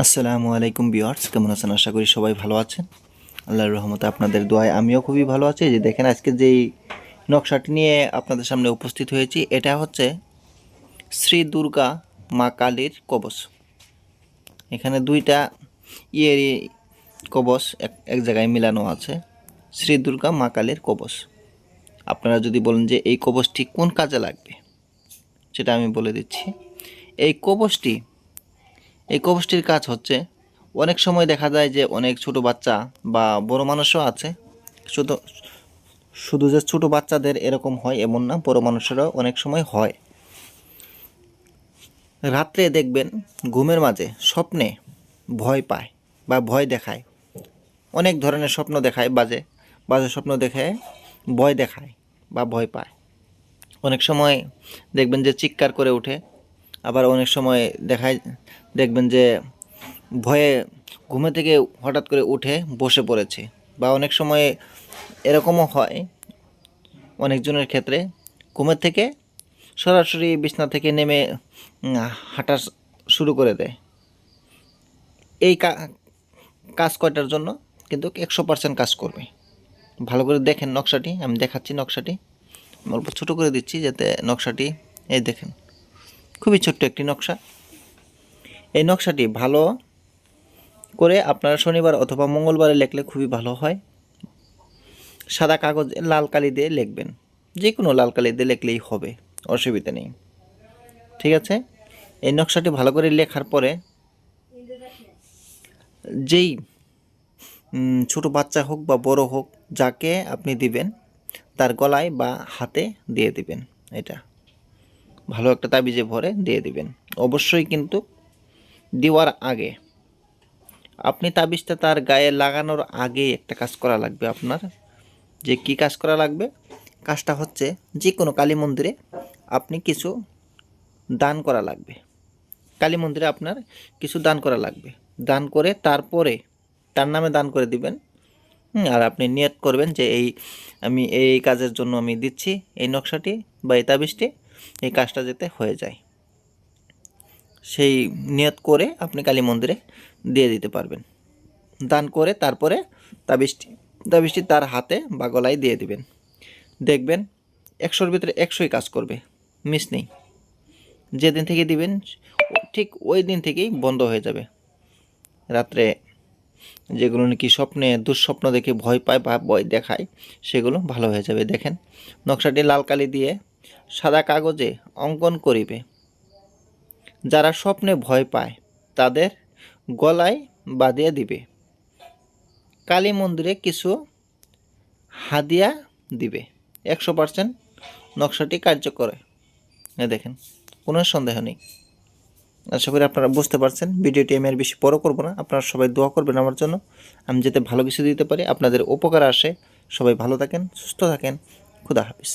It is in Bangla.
আসসালামু আলাইকুম বিয়ার্স কেমন আছেন? আশা করি সবাই ভালো আছেন। আল্লাহর রহমতে আপনাদের দোয়ায় আমিও খুবই ভালো আছি। যে দেখেন, আজকে যেই নকশাটি নিয়ে আপনাদের সামনে উপস্থিত হয়েছি, এটা হচ্ছে শ্রী দুর্গা মা কালীর কবচ। এখানে দুইটা ইয়ের কবচ এক এক জায়গায় মিলানো আছে, শ্রী দুর্গা মা কালীর কবচ। আপনারা যদি বলেন যে এই কবচটি কোন কাজে লাগবে, সেটা আমি বলে দিচ্ছি। এই কবচটি এই কবচটির কাজ হচ্ছে, অনেক সময় দেখা যায় যে অনেক ছোট বাচ্চা বা বড় মানুষও আছে। শুধু শুধু যে ছোট বাচ্চাদের এরকম হয় এমন না, বড় মানুষেরও অনেক সময় হয়। রাত্রে দেখবেন ঘুমের মাঝে স্বপ্নে ভয় পায় বা ভয় দেখায়। অনেক ধরনের স্বপ্ন দেখায়, বাজে বাজে স্বপ্ন দেখে ভয় দেখায় বা ভয় পায়। অনেক সময় দেখবেন যে চিৎকার করে ওঠে আবার অনেক সময় দেখায়, দেখবেন যে ভয়ে ঘুমে থেকে হঠাৎ করে উঠে বসে পড়েছে। বা অনেক সময় এরকমও হয় অনেকজনের ক্ষেত্রে ঘুমের থেকে সরাসরি বিছনা থেকে নেমে হাঁটা শুরু করে দেয়। এই কাজ কয়টার জন্য? কিন্তু একশো পার্সেন্ট কাজ করবে। ভালো করে দেখেন নকশাটি, আমি দেখাচ্ছি নকশাটি। অল্প ছোটো করে দিচ্ছি যাতে নকশাটি, এই দেখেন। খুবই ছোট্ট একটি নকশা। এই নকশাটি ভালো করে আপনারা শনিবার অথবা মঙ্গলবারে লিখলে খুবই ভালো হয়। সাদা কাগজে লাল কালি দিয়ে লিখবেন। যে কোনো লাল কালি দিয়ে লিখলেই হবে, অসুবিধা নেই। ঠিক আছে? এই নকশাটি ভালো করে লেখার পরে যেই ছোট বাচ্চা হোক বা বড় হোক, যাকে আপনি দিবেন, তার গলায় বা হাতে দিয়ে দিবেন এটা। ভালো একটা তাবিজে ভরে দিয়ে দিবেন। অবশ্যই কিন্তু দেওয়ার আগে আপনি তাবিজটা তার গায়ে লাগানোর আগে একটা কাজ করা লাগবে আপনার। যে কি কাজ করা লাগবে? কাজটা হচ্ছে যে কোনো কালী মন্দিরে আপনি কিছু দান করা লাগবে। কালী মন্দিরে আপনার কিছু দান করা লাগবে। দান করে তারপরে তার নামে দান করে দিবেন। আর আপনি নিয়ত করবেন যে এই আমি এই কাজের জন্য আমি দিচ্ছি এই নকশাটি বা এই তাবিজটি। এই কাজটা যাতে হয়ে যায়। সেই নিয়ত করে আপনি কালী মন্দিরে দিয়ে দিতে পারবেন। দান করে তারপরে তাবিজটি তাবিজটি তার হাতে বা গলায় দিয়ে দিবেন। দেখবেন একশোর ভিতরে একশোই কাজ করবে, মিস নেই। যেদিন থেকে দিবেন, ঠিক ওই দিন থেকেই বন্ধ হয়ে যাবে। রাত্রে যেগুলো নাকি স্বপ্নে, দুঃস্বপ্ন দেখে ভয় পায় বা ভয় দেখায়, সেগুলো ভালো হয়ে যাবে। দেখেন, নকশাটি লাল কালি দিয়ে সাদা কাগজে অঙ্কন করিবে। যারা স্বপ্নে ভয় পায়, তাদের গলায় বাঁধিয়ে দিবে। কালী মন্দিরে কিছু হাদিয়া দিবে। একশো পার্সেন্ট নকশাটি কার্যকর। দেখেন, কোনো সন্দেহ নেই। আশা করি আপনারা বুঝতে পারছেন, ভিডিওটি আমি আর বেশি বড় করব না। আপনারা সবাই দোয়া করবেন আমার জন্য। আমি যাতে ভালো কিছু দিতে পারি, আপনাদের উপকার আসে। সবাই ভালো থাকেন, সুস্থ থাকেন। খুদা হাফিজ।